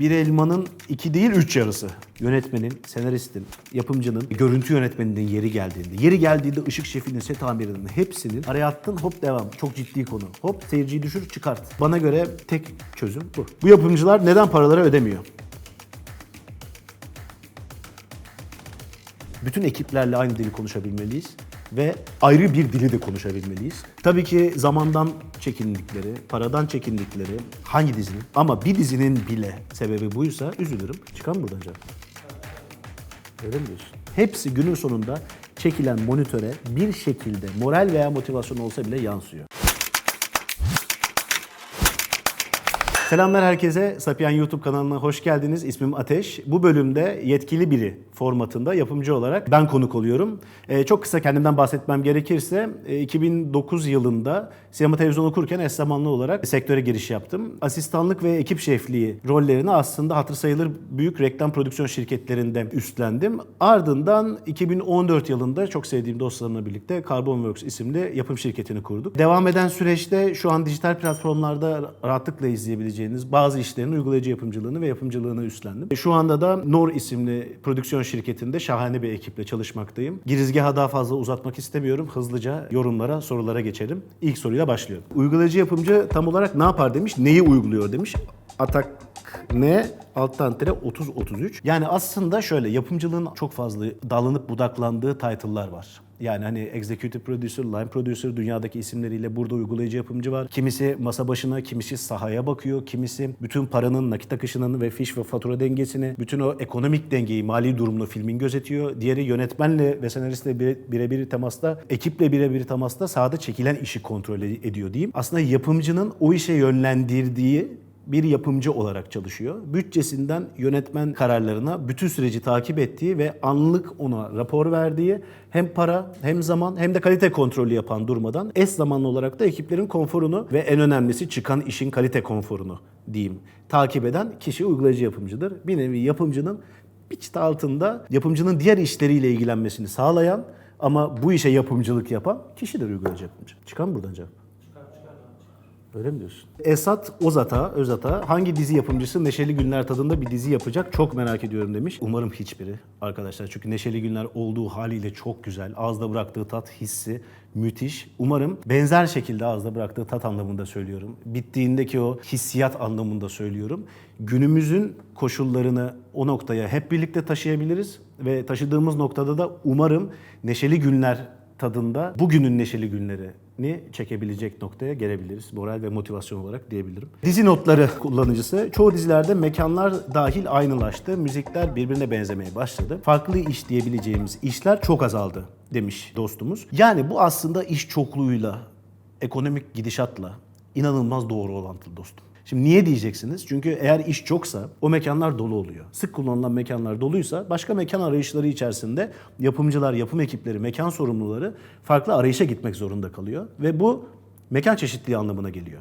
bir elmanın iki değil üç yarısı. Yönetmenin, senaristin, yapımcının, görüntü yönetmeninin yeri geldiğinde, yeri geldiğinde ışık şefinin, set amirinin hepsinin araya attın hop devam. Çok ciddi konu. Hop seyirciyi düşür çıkart. Bana göre tek çözüm bu. Bu yapımcılar neden paraları ödemiyor? Bütün ekiplerle aynı dili konuşabilmeliyiz ve ayrı bir dili de konuşabilmeliyiz. Tabii ki zamandan çekindikleri, paradan çekindikleri hangi dizinin ama bir dizinin bile sebebi buysa üzülürüm. Çıkan buradan canım. Öyle mi diyorsun? Hepsi günün sonunda çekilen monitöre bir şekilde moral veya motivasyon olsa bile yansıyor. Selamlar herkese. Sapien YouTube kanalına hoş geldiniz. İsmim Ateş. Bu bölümde yetkili biri formatında yapımcı olarak ben konuk oluyorum. Ee, çok kısa kendimden bahsetmem gerekirse e, 2009 yılında sinema televizyon okurken eş zamanlı olarak sektöre giriş yaptım. Asistanlık ve ekip şefliği rollerini aslında hatır sayılır büyük reklam prodüksiyon şirketlerinde üstlendim. Ardından 2014 yılında çok sevdiğim dostlarımla birlikte Carbonworks isimli yapım şirketini kurduk. Devam eden süreçte şu an dijital platformlarda rahatlıkla izleyebileceğiniz bazı işlerin uygulayıcı yapımcılığını ve yapımcılığını üstlendim. Şu anda da Nor isimli prodüksiyon şirketinde şahane bir ekiple çalışmaktayım. Girizgahı daha fazla uzatmak istemiyorum. Hızlıca yorumlara, sorulara geçelim. İlk soruyla başlıyorum. Uygulayıcı yapımcı tam olarak ne yapar demiş, neyi uyguluyor demiş. Atak ne? Alttan tere 30-33. Yani aslında şöyle yapımcılığın çok fazla dallanıp budaklandığı title'lar var. Yani hani executive producer, line producer dünyadaki isimleriyle burada uygulayıcı yapımcı var. Kimisi masa başına, kimisi sahaya bakıyor, kimisi bütün paranın nakit akışının ve fiş ve fatura dengesini, bütün o ekonomik dengeyi, mali durumunu filmin gözetiyor. Diğeri yönetmenle ve senaristle bire- birebir temasta, ekiple birebir temasta sahada çekilen işi kontrol ediyor diyeyim. Aslında yapımcının o işe yönlendirdiği bir yapımcı olarak çalışıyor. Bütçesinden yönetmen kararlarına bütün süreci takip ettiği ve anlık ona rapor verdiği hem para hem zaman hem de kalite kontrolü yapan durmadan eş zamanlı olarak da ekiplerin konforunu ve en önemlisi çıkan işin kalite konforunu diyeyim takip eden kişi uygulayıcı yapımcıdır. Bir nevi yapımcının bir çıta altında yapımcının diğer işleriyle ilgilenmesini sağlayan ama bu işe yapımcılık yapan kişidir uygulayıcı yapımcı. Çıkan buradan cevap? Öyle mi diyorsun? Esat Ozata, Özata hangi dizi yapımcısı Neşeli Günler tadında bir dizi yapacak çok merak ediyorum demiş. Umarım hiçbiri arkadaşlar. Çünkü Neşeli Günler olduğu haliyle çok güzel. Ağızda bıraktığı tat hissi müthiş. Umarım benzer şekilde ağızda bıraktığı tat anlamında söylüyorum. Bittiğindeki o hissiyat anlamında söylüyorum. Günümüzün koşullarını o noktaya hep birlikte taşıyabiliriz ve taşıdığımız noktada da umarım Neşeli Günler tadında bugünün neşeli günlerini çekebilecek noktaya gelebiliriz. Moral ve motivasyon olarak diyebilirim. Dizi notları kullanıcısı. Çoğu dizilerde mekanlar dahil aynılaştı. Müzikler birbirine benzemeye başladı. Farklı iş diyebileceğimiz işler çok azaldı demiş dostumuz. Yani bu aslında iş çokluğuyla, ekonomik gidişatla inanılmaz doğru orantılı dostum. Şimdi niye diyeceksiniz? Çünkü eğer iş çoksa o mekanlar dolu oluyor. Sık kullanılan mekanlar doluysa başka mekan arayışları içerisinde yapımcılar, yapım ekipleri, mekan sorumluları farklı arayışa gitmek zorunda kalıyor. Ve bu mekan çeşitliliği anlamına geliyor.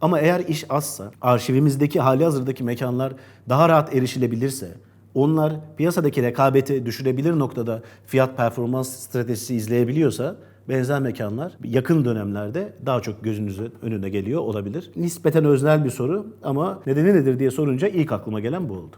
Ama eğer iş azsa, arşivimizdeki hali hazırdaki mekanlar daha rahat erişilebilirse, onlar piyasadaki rekabeti düşürebilir noktada fiyat performans stratejisi izleyebiliyorsa benzer mekanlar yakın dönemlerde daha çok gözünüzün önüne geliyor olabilir. Nispeten öznel bir soru ama nedeni nedir diye sorunca ilk aklıma gelen bu oldu.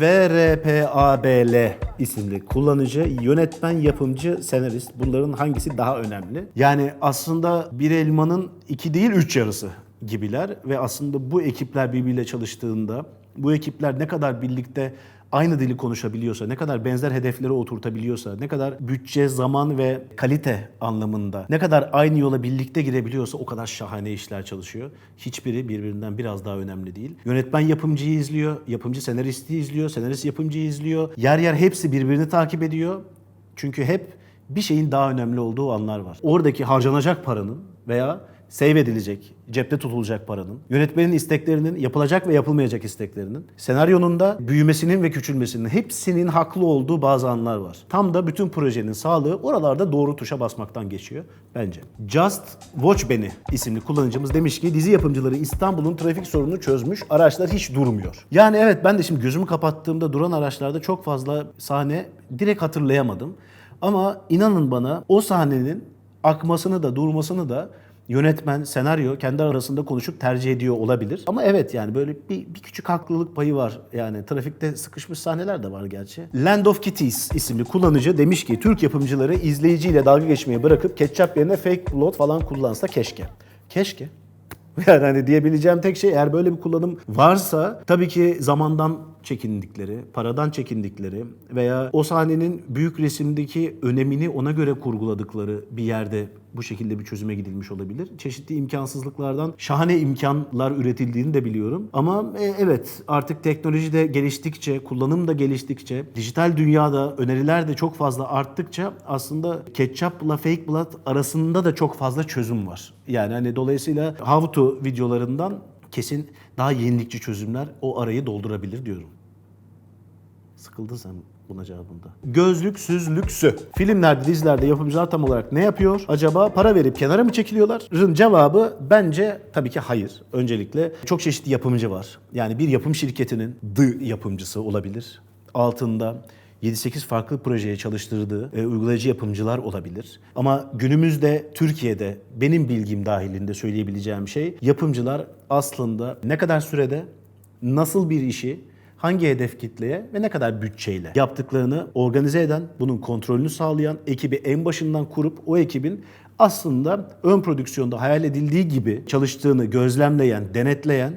VRPABL isimli kullanıcı, yönetmen, yapımcı, senarist bunların hangisi daha önemli? Yani aslında bir elmanın iki değil üç yarısı gibiler ve aslında bu ekipler birbiriyle çalıştığında bu ekipler ne kadar birlikte aynı dili konuşabiliyorsa, ne kadar benzer hedeflere oturtabiliyorsa, ne kadar bütçe, zaman ve kalite anlamında ne kadar aynı yola birlikte girebiliyorsa o kadar şahane işler çalışıyor. Hiçbiri birbirinden biraz daha önemli değil. Yönetmen yapımcıyı izliyor, yapımcı senaristi izliyor, senarist yapımcıyı izliyor. Yer yer hepsi birbirini takip ediyor. Çünkü hep bir şeyin daha önemli olduğu anlar var. Oradaki harcanacak paranın veya save edilecek, cepte tutulacak paranın, yönetmenin isteklerinin, yapılacak ve yapılmayacak isteklerinin, senaryonun da büyümesinin ve küçülmesinin hepsinin haklı olduğu bazı anlar var. Tam da bütün projenin sağlığı oralarda doğru tuşa basmaktan geçiyor bence. Just Watch Beni isimli kullanıcımız demiş ki dizi yapımcıları İstanbul'un trafik sorununu çözmüş, araçlar hiç durmuyor. Yani evet ben de şimdi gözümü kapattığımda duran araçlarda çok fazla sahne direkt hatırlayamadım. Ama inanın bana o sahnenin akmasını da durmasını da yönetmen, senaryo kendi arasında konuşup tercih ediyor olabilir. Ama evet yani böyle bir, bir küçük haklılık payı var. Yani trafikte sıkışmış sahneler de var gerçi. Land of Kitties isimli kullanıcı demiş ki Türk yapımcıları izleyiciyle dalga geçmeyi bırakıp ketçap yerine fake blood falan kullansa keşke. Keşke. Yani hani diyebileceğim tek şey eğer böyle bir kullanım varsa tabii ki zamandan çekindikleri, paradan çekindikleri veya o sahnenin büyük resimdeki önemini ona göre kurguladıkları bir yerde bu şekilde bir çözüme gidilmiş olabilir. Çeşitli imkansızlıklardan şahane imkanlar üretildiğini de biliyorum. Ama e, evet artık teknoloji de geliştikçe, kullanım da geliştikçe, dijital dünyada öneriler de çok fazla arttıkça aslında ketçapla fake blood arasında da çok fazla çözüm var. Yani hani dolayısıyla how to videolarından kesin daha yenilikçi çözümler o arayı doldurabilir diyorum. Sıkıldın sen buna cevabında. Gözlüksüzlüksü. Filmlerde, dizilerde yapımcılar tam olarak ne yapıyor? Acaba para verip kenara mı çekiliyorlar? Rın cevabı bence tabii ki hayır. Öncelikle çok çeşitli yapımcı var. Yani bir yapım şirketinin the yapımcısı olabilir. Altında 7-8 farklı projeye çalıştırdığı e, uygulayıcı yapımcılar olabilir. Ama günümüzde Türkiye'de benim bilgim dahilinde söyleyebileceğim şey yapımcılar aslında ne kadar sürede nasıl bir işi hangi hedef kitleye ve ne kadar bütçeyle yaptıklarını organize eden, bunun kontrolünü sağlayan ekibi en başından kurup o ekibin aslında ön prodüksiyonda hayal edildiği gibi çalıştığını gözlemleyen, denetleyen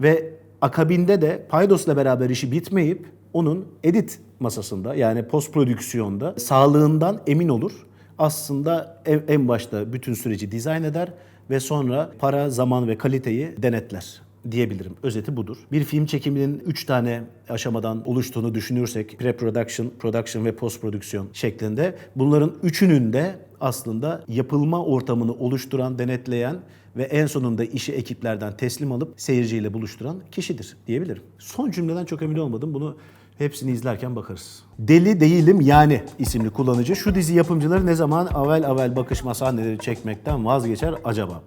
ve akabinde de Paydos'la beraber işi bitmeyip onun edit masasında yani post prodüksiyonda sağlığından emin olur. Aslında en- başta bütün süreci dizayn eder ve sonra para, zaman ve kaliteyi denetler diyebilirim. Özeti budur. Bir film çekiminin 3 tane aşamadan oluştuğunu düşünürsek pre-production, production ve post-prodüksiyon şeklinde bunların üçünün de aslında yapılma ortamını oluşturan, denetleyen ve en sonunda işi ekiplerden teslim alıp seyirciyle buluşturan kişidir diyebilirim. Son cümleden çok emin olmadım. Bunu hepsini izlerken bakarız. Deli Değilim Yani isimli kullanıcı şu dizi yapımcıları ne zaman avel avel bakışma sahneleri çekmekten vazgeçer acaba?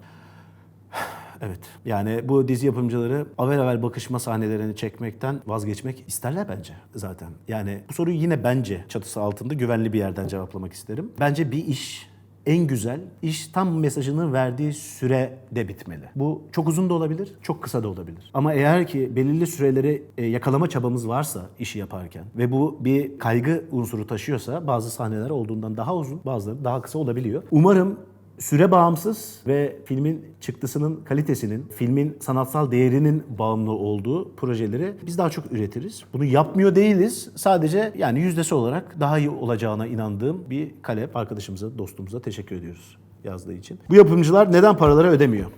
Evet. Yani bu dizi yapımcıları avel avel bakışma sahnelerini çekmekten vazgeçmek isterler bence zaten. Yani bu soruyu yine bence çatısı altında güvenli bir yerden cevaplamak isterim. Bence bir iş en güzel iş tam mesajını verdiği sürede bitmeli. Bu çok uzun da olabilir, çok kısa da olabilir. Ama eğer ki belirli süreleri e, yakalama çabamız varsa işi yaparken ve bu bir kaygı unsuru taşıyorsa bazı sahneler olduğundan daha uzun, bazıları daha kısa olabiliyor. Umarım süre bağımsız ve filmin çıktısının kalitesinin, filmin sanatsal değerinin bağımlı olduğu projeleri biz daha çok üretiriz. Bunu yapmıyor değiliz. Sadece yani yüzdesi olarak daha iyi olacağına inandığım bir kalep arkadaşımıza, dostumuza teşekkür ediyoruz yazdığı için. Bu yapımcılar neden paraları ödemiyor?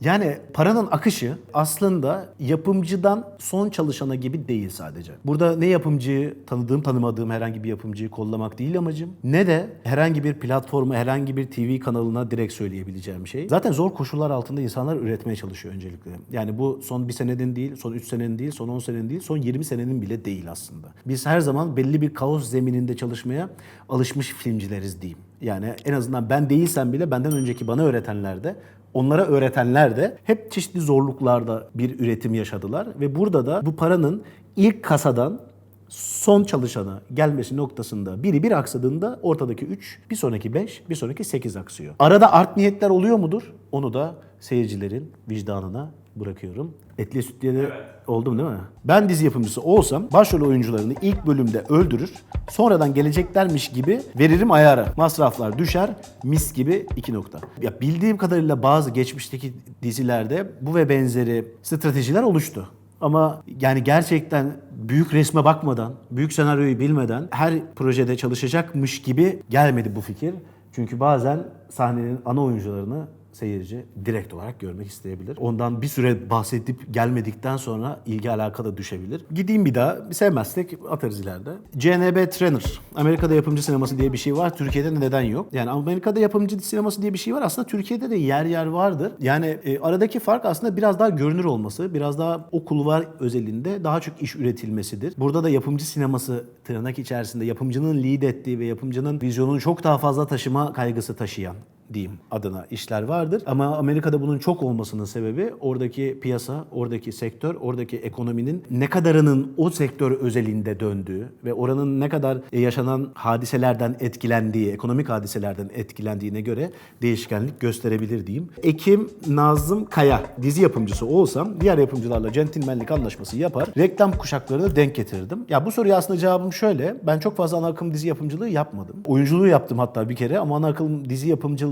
Yani paranın akışı aslında yapımcıdan son çalışana gibi değil sadece. Burada ne yapımcıyı tanıdığım tanımadığım herhangi bir yapımcıyı kollamak değil amacım. Ne de herhangi bir platforma herhangi bir TV kanalına direkt söyleyebileceğim şey. Zaten zor koşullar altında insanlar üretmeye çalışıyor öncelikle. Yani bu son bir senenin değil, son 3 senenin değil, son 10 senenin değil, son 20 senenin bile değil aslında. Biz her zaman belli bir kaos zemininde çalışmaya alışmış filmcileriz diyeyim. Yani en azından ben değilsem bile benden önceki bana öğretenler de onlara öğretenler de hep çeşitli zorluklarda bir üretim yaşadılar ve burada da bu paranın ilk kasadan son çalışana gelmesi noktasında biri bir aksadığında ortadaki 3, bir sonraki 5, bir sonraki 8 aksıyor. Arada art niyetler oluyor mudur? Onu da seyircilerin vicdanına bırakıyorum. Etli sütliye de oldum değil mi? Ben dizi yapımcısı olsam başrol oyuncularını ilk bölümde öldürür, sonradan geleceklermiş gibi veririm ayara. Masraflar düşer, mis gibi iki nokta. Ya bildiğim kadarıyla bazı geçmişteki dizilerde bu ve benzeri stratejiler oluştu. Ama yani gerçekten büyük resme bakmadan, büyük senaryoyu bilmeden her projede çalışacakmış gibi gelmedi bu fikir. Çünkü bazen sahnenin ana oyuncularını seyirci direkt olarak görmek isteyebilir. Ondan bir süre bahsedip gelmedikten sonra ilgi alaka da düşebilir. Gideyim bir daha. Sevmezsek atarız ileride. CNB Trainer. Amerika'da yapımcı sineması diye bir şey var. Türkiye'de neden yok? Yani Amerika'da yapımcı sineması diye bir şey var. Aslında Türkiye'de de yer yer vardır. Yani e, aradaki fark aslında biraz daha görünür olması, biraz daha o kulvar özelinde daha çok iş üretilmesidir. Burada da yapımcı sineması tırnak içerisinde yapımcının lead ettiği ve yapımcının vizyonunu çok daha fazla taşıma kaygısı taşıyan diyeyim adına işler vardır. Ama Amerika'da bunun çok olmasının sebebi oradaki piyasa, oradaki sektör, oradaki ekonominin ne kadarının o sektör özelinde döndüğü ve oranın ne kadar yaşanan hadiselerden etkilendiği, ekonomik hadiselerden etkilendiğine göre değişkenlik gösterebilir diyeyim. Ekim Nazım Kaya dizi yapımcısı olsam diğer yapımcılarla centilmenlik anlaşması yapar. Reklam kuşaklarını denk getirirdim. Ya bu soruya aslında cevabım şöyle. Ben çok fazla ana akım dizi yapımcılığı yapmadım. Oyunculuğu yaptım hatta bir kere ama ana akım dizi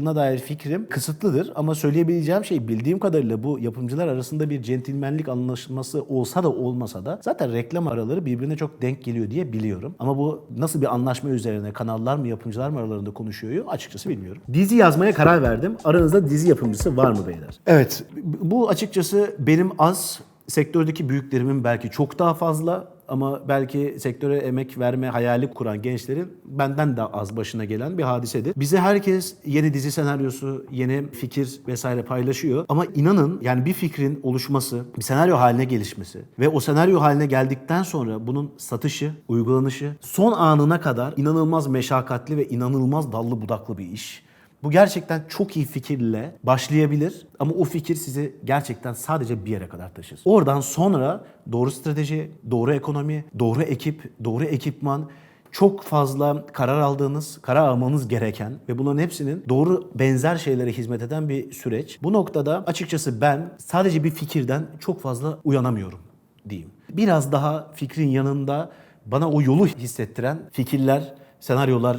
yapımcılığına dair fikrim kısıtlıdır. Ama söyleyebileceğim şey bildiğim kadarıyla bu yapımcılar arasında bir centilmenlik anlaşması olsa da olmasa da zaten reklam araları birbirine çok denk geliyor diye biliyorum. Ama bu nasıl bir anlaşma üzerine kanallar mı yapımcılar mı aralarında konuşuyor açıkçası bilmiyorum. Dizi yazmaya karar verdim. Aranızda dizi yapımcısı var mı beyler? Evet. Bu açıkçası benim az sektördeki büyüklerimin belki çok daha fazla ama belki sektöre emek verme hayali kuran gençlerin benden de az başına gelen bir hadisedir. Bize herkes yeni dizi senaryosu, yeni fikir vesaire paylaşıyor. Ama inanın yani bir fikrin oluşması, bir senaryo haline gelişmesi ve o senaryo haline geldikten sonra bunun satışı, uygulanışı son anına kadar inanılmaz meşakkatli ve inanılmaz dallı budaklı bir iş. Bu gerçekten çok iyi fikirle başlayabilir ama o fikir sizi gerçekten sadece bir yere kadar taşır. Oradan sonra doğru strateji, doğru ekonomi, doğru ekip, doğru ekipman, çok fazla karar aldığınız, karar almanız gereken ve bunların hepsinin doğru benzer şeylere hizmet eden bir süreç. Bu noktada açıkçası ben sadece bir fikirden çok fazla uyanamıyorum diyeyim. Biraz daha fikrin yanında bana o yolu hissettiren fikirler, senaryolara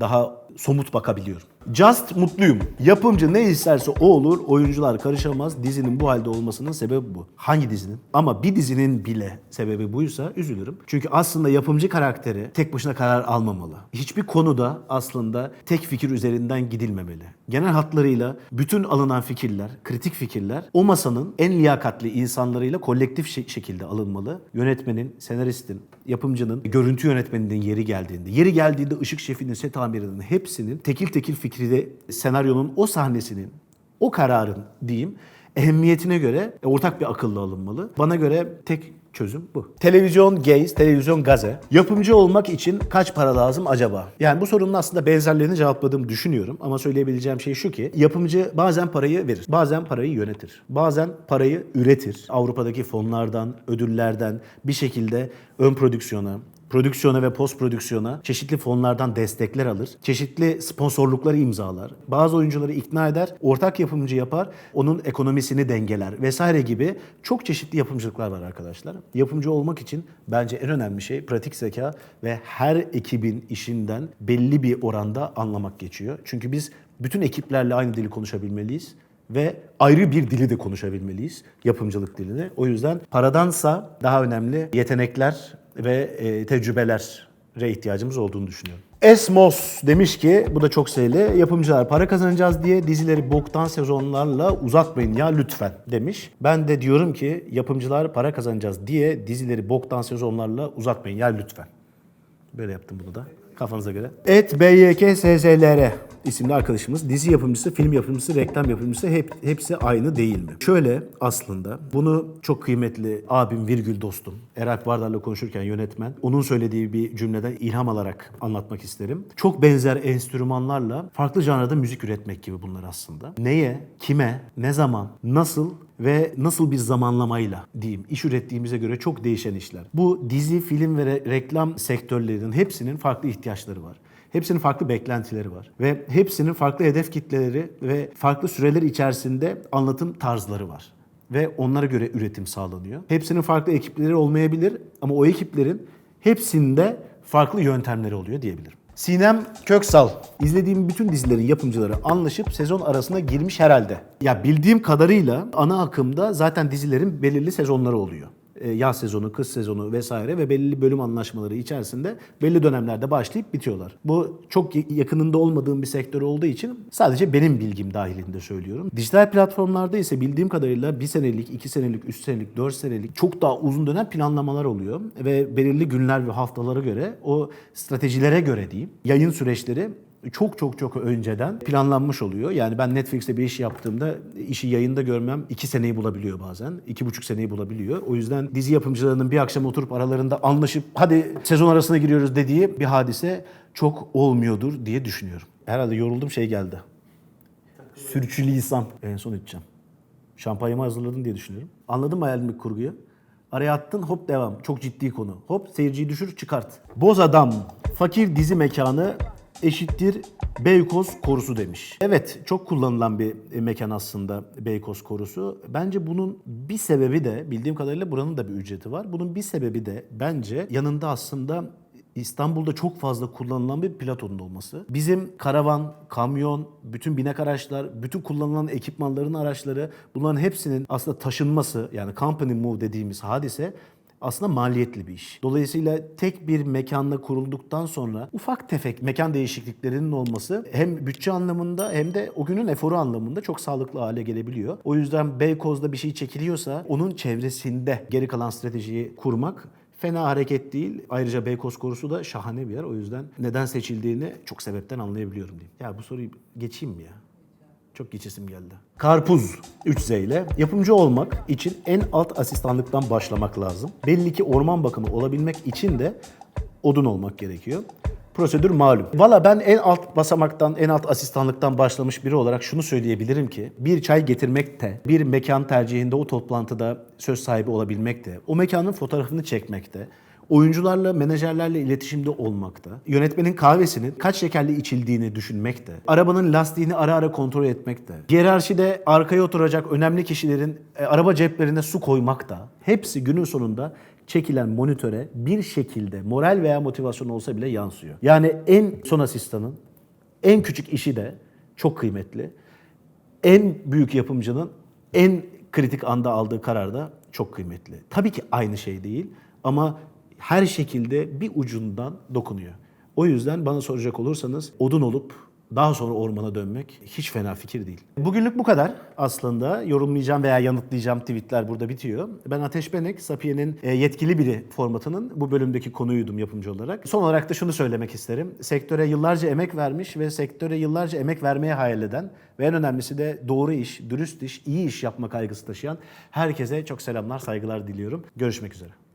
daha somut bakabiliyorum. Just mutluyum. Yapımcı ne isterse o olur, oyuncular karışamaz. Dizinin bu halde olmasının sebebi bu. Hangi dizinin? Ama bir dizinin bile sebebi buysa üzülürüm. Çünkü aslında yapımcı karakteri tek başına karar almamalı. Hiçbir konuda aslında tek fikir üzerinden gidilmemeli. Genel hatlarıyla bütün alınan fikirler, kritik fikirler o masanın en liyakatli insanlarıyla kolektif şe- şekilde alınmalı. Yönetmenin, senaristin, yapımcının, görüntü yönetmeninin yeri geldiğinde, yeri geldiğinde ışık şefinin, set amirinin hepsinin tekil tekil fikri de senaryonun o sahnesinin, o kararın diyeyim ehemmiyetine göre ortak bir akılla alınmalı. Bana göre tek çözüm bu. Televizyon gaze, televizyon gaze. Yapımcı olmak için kaç para lazım acaba? Yani bu sorunun aslında benzerlerini cevapladığımı düşünüyorum ama söyleyebileceğim şey şu ki yapımcı bazen parayı verir, bazen parayı yönetir, bazen parayı üretir. Avrupa'daki fonlardan, ödüllerden bir şekilde ön prodüksiyona, prodüksiyona ve post prodüksiyona çeşitli fonlardan destekler alır. Çeşitli sponsorlukları imzalar. Bazı oyuncuları ikna eder, ortak yapımcı yapar, onun ekonomisini dengeler vesaire gibi çok çeşitli yapımcılıklar var arkadaşlar. Yapımcı olmak için bence en önemli şey pratik zeka ve her ekibin işinden belli bir oranda anlamak geçiyor. Çünkü biz bütün ekiplerle aynı dili konuşabilmeliyiz ve ayrı bir dili de konuşabilmeliyiz. Yapımcılık dilini. O yüzden paradansa daha önemli yetenekler ve e, tecrübelere ihtiyacımız olduğunu düşünüyorum. Esmos demiş ki, bu da çok sayılı, yapımcılar para kazanacağız diye dizileri boktan sezonlarla uzatmayın ya lütfen demiş. Ben de diyorum ki yapımcılar para kazanacağız diye dizileri boktan sezonlarla uzatmayın ya lütfen. Böyle yaptım bunu da kafanıza göre. Et BYKSZLR isimli arkadaşımız dizi yapımcısı, film yapımcısı, reklam yapımcısı hep, hepsi aynı değil mi? Şöyle aslında bunu çok kıymetli abim virgül dostum Erak Vardar'la konuşurken yönetmen onun söylediği bir cümleden ilham alarak anlatmak isterim. Çok benzer enstrümanlarla farklı janrada müzik üretmek gibi bunlar aslında. Neye, kime, ne zaman, nasıl ve nasıl bir zamanlamayla diyeyim iş ürettiğimize göre çok değişen işler. Bu dizi, film ve re- reklam sektörlerinin hepsinin farklı ihtiyaçları var. Hepsinin farklı beklentileri var ve hepsinin farklı hedef kitleleri ve farklı süreler içerisinde anlatım tarzları var ve onlara göre üretim sağlanıyor. Hepsinin farklı ekipleri olmayabilir ama o ekiplerin hepsinde farklı yöntemleri oluyor diyebilirim. Sinem Köksal. İzlediğim bütün dizilerin yapımcıları anlaşıp sezon arasına girmiş herhalde. Ya bildiğim kadarıyla ana akımda zaten dizilerin belirli sezonları oluyor. Ee, Yaz sezonu, kış sezonu vesaire ve belli bölüm anlaşmaları içerisinde belli dönemlerde başlayıp bitiyorlar. Bu çok yakınında olmadığım bir sektör olduğu için sadece benim bilgim dahilinde söylüyorum. Dijital platformlarda ise bildiğim kadarıyla bir senelik, iki senelik, üç senelik, dört senelik çok daha uzun dönem planlamalar oluyor. Ve belirli günler ve haftalara göre o stratejilere göre diyeyim yayın süreçleri çok çok çok önceden planlanmış oluyor. Yani ben Netflix'te bir iş yaptığımda işi yayında görmem iki seneyi bulabiliyor bazen. iki buçuk seneyi bulabiliyor. O yüzden dizi yapımcılarının bir akşam oturup aralarında anlaşıp hadi sezon arasına giriyoruz dediği bir hadise çok olmuyordur diye düşünüyorum. Herhalde yoruldum şey geldi. Sürçülisan. En son içeceğim. Şampanyamı hazırladın diye düşünüyorum. Anladın mı hayalimdeki kurguyu? Araya attın hop devam. Çok ciddi konu. Hop seyirciyi düşür çıkart. Boz adam. Fakir dizi mekanı eşittir Beykoz korusu demiş. Evet çok kullanılan bir mekan aslında Beykoz korusu. Bence bunun bir sebebi de bildiğim kadarıyla buranın da bir ücreti var. Bunun bir sebebi de bence yanında aslında İstanbul'da çok fazla kullanılan bir platonun olması. Bizim karavan, kamyon, bütün binek araçlar, bütün kullanılan ekipmanların araçları bunların hepsinin aslında taşınması yani company move dediğimiz hadise aslında maliyetli bir iş. Dolayısıyla tek bir mekanla kurulduktan sonra ufak tefek mekan değişikliklerinin olması hem bütçe anlamında hem de o günün eforu anlamında çok sağlıklı hale gelebiliyor. O yüzden Beykoz'da bir şey çekiliyorsa onun çevresinde geri kalan stratejiyi kurmak Fena hareket değil. Ayrıca Beykoz korusu da şahane bir yer. O yüzden neden seçildiğini çok sebepten anlayabiliyorum diyeyim. Ya bu soruyu geçeyim mi ya? Çok geçesim geldi. Karpuz 3 Z ile yapımcı olmak için en alt asistanlıktan başlamak lazım. Belli ki orman bakımı olabilmek için de odun olmak gerekiyor. Prosedür malum. Valla ben en alt basamaktan, en alt asistanlıktan başlamış biri olarak şunu söyleyebilirim ki bir çay getirmek de, bir mekan tercihinde o toplantıda söz sahibi olabilmek de, o mekanın fotoğrafını çekmekte, oyuncularla, menajerlerle iletişimde olmakta, yönetmenin kahvesinin kaç şekerli içildiğini düşünmekte, arabanın lastiğini ara ara kontrol etmekte, hiyerarşide arkaya oturacak önemli kişilerin e, araba ceplerine su koymakta, hepsi günün sonunda çekilen monitöre bir şekilde moral veya motivasyon olsa bile yansıyor. Yani en son asistanın en küçük işi de çok kıymetli. En büyük yapımcının en kritik anda aldığı karar da çok kıymetli. Tabii ki aynı şey değil ama her şekilde bir ucundan dokunuyor. O yüzden bana soracak olursanız odun olup daha sonra ormana dönmek hiç fena fikir değil. Bugünlük bu kadar aslında. Yorumlayacağım veya yanıtlayacağım tweetler burada bitiyor. Ben Ateş Benek, Sapiye'nin e, yetkili biri formatının bu bölümdeki konuydum yapımcı olarak. Son olarak da şunu söylemek isterim. Sektöre yıllarca emek vermiş ve sektöre yıllarca emek vermeye hayal eden ve en önemlisi de doğru iş, dürüst iş, iyi iş yapma kaygısı taşıyan herkese çok selamlar, saygılar diliyorum. Görüşmek üzere.